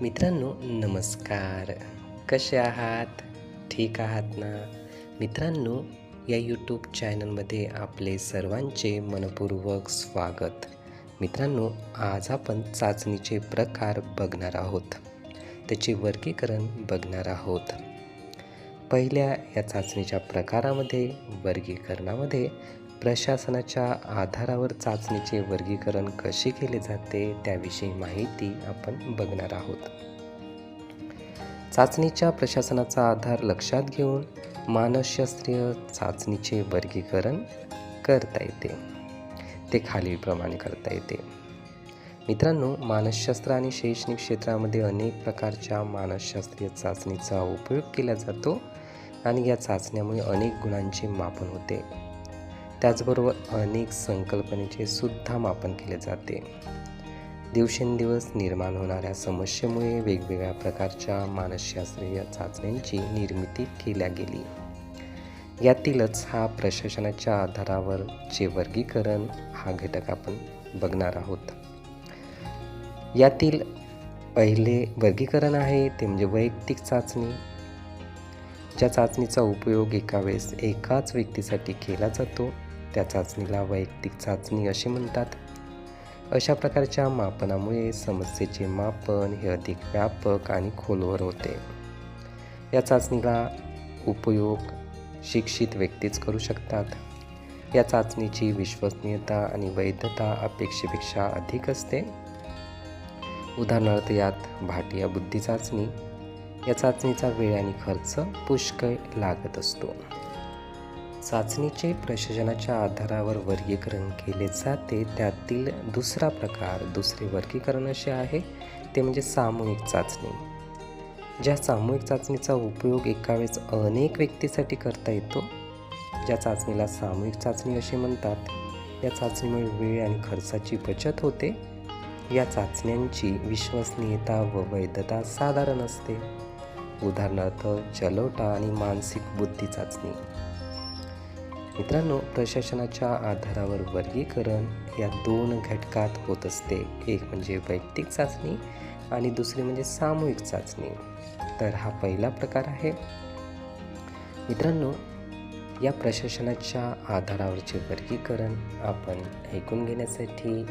मित्रांनो नमस्कार. कसे आहात? ठीक आहात ना? मित्रांनो या यूट्यूब चॅनलमध्ये आपले सर्वांचे मनपूर्वक स्वागत. मित्रांनो आज आपण चाचणीचे प्रकार बघणार आहोत. त्याचे वर्गीकरण बघणार आहोत. पहिल्या या चाचणीच्या प्रकारामध्ये वर्गीकरणामध्ये प्रशासनाच्या आधारावर चाचणीचे वर्गीकरण कसे केले जाते त्याविषयी माहिती आपण बघणार आहोत. चाचणीच्या प्रशासनाचा आधार लक्षात घेऊन मानसशास्त्रीय चाचणीचे वर्गीकरण करता येते. ते खालीलप्रमाणे करता येते. मित्रांनो मानसशास्त्र आणि शैक्षणिक क्षेत्रामध्ये अनेक प्रकारच्या मानसशास्त्रीय चाचणीचा उपयोग केला जातो आणि या चाचण्यामुळे अनेक गुणांचे मापन होते. त्याचबरोबर अनेक संकल्पनेचे सुद्धा मापन केले जाते. दिवसेंदिवस निर्माण होणाऱ्या समस्येमुळे वेगवेगळ्या प्रकारच्या मानसशास्त्रीय चाचण्यांची निर्मिती केल्या गेली. यातीलच हा प्रशासनाच्या आधारावरचे वर्गीकरण हा घटक आपण बघणार आहोत. यातील पहिले वर्गीकरण आहे ते म्हणजे वैयक्तिक चाचणी. ज्या चाचणीचा उपयोग एका वेळेस एकाच व्यक्तीसाठी केला जातो त्या चाचणीला वैयक्तिक चाचणी असे म्हणतात. अशा प्रकारच्या मापनामुळे समस्येचे मापन हे अधिक व्यापक आणि खोलवर होते. या चाचणीला उपयोग शिक्षित व्यक्तीच करू शकतात. या चाचणीची विश्वसनीयता आणि वैधता अपेक्षेपेक्षा अधिक असते. उदाहरणार्थ यात भाटिया बुद्धी चाचणी. या चाचणीचा वेळ आणि खर्च पुष्कळ लागत असतो. चाचणीचे प्रशासनाच्या आधारावर वर्गीकरण केले जाते. त्यातील दुसरा प्रकार दुसरे वर्गीकरण असे आहे. ते म्हणजे सामूहिक चाचणी. ज्या सामूहिक चाचणीचा उपयोग एका वेळेस अनेक व्यक्तीसाठी करता येतो ज्या चाचणीला सामूहिक चाचणी असे म्हणतात. या चाचणीमुळे वेळ आणि खर्चाची बचत होते. या चाचण्यांची विश्वसनीयता व वैधता साधारण असते. उदाहरणार्थ जलोटा आणि मानसिक बुद्धी चाचणी. मित्रांनो प्रशासनाच्या आधारावर वर्गीकरण या दोन घटकात होत असते. एक म्हणजे वैयक्तिक चाचणी आणि दुसरी म्हणजे सामूहिक चाचणी. तर हा पहिला प्रकार आहे. मित्रांनो या प्रशासनाच्या आधारावरचे वर्गीकरण आपण ऐकून घेण्यासाठी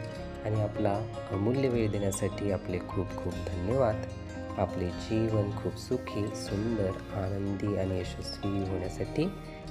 आणि आपला अमूल्य वेळ देण्यासाठी आपले खूप खूप धन्यवाद. आपले जीवन खूप सुखी सुंदर आनंदी आणि यशस्वी होण्यासाठी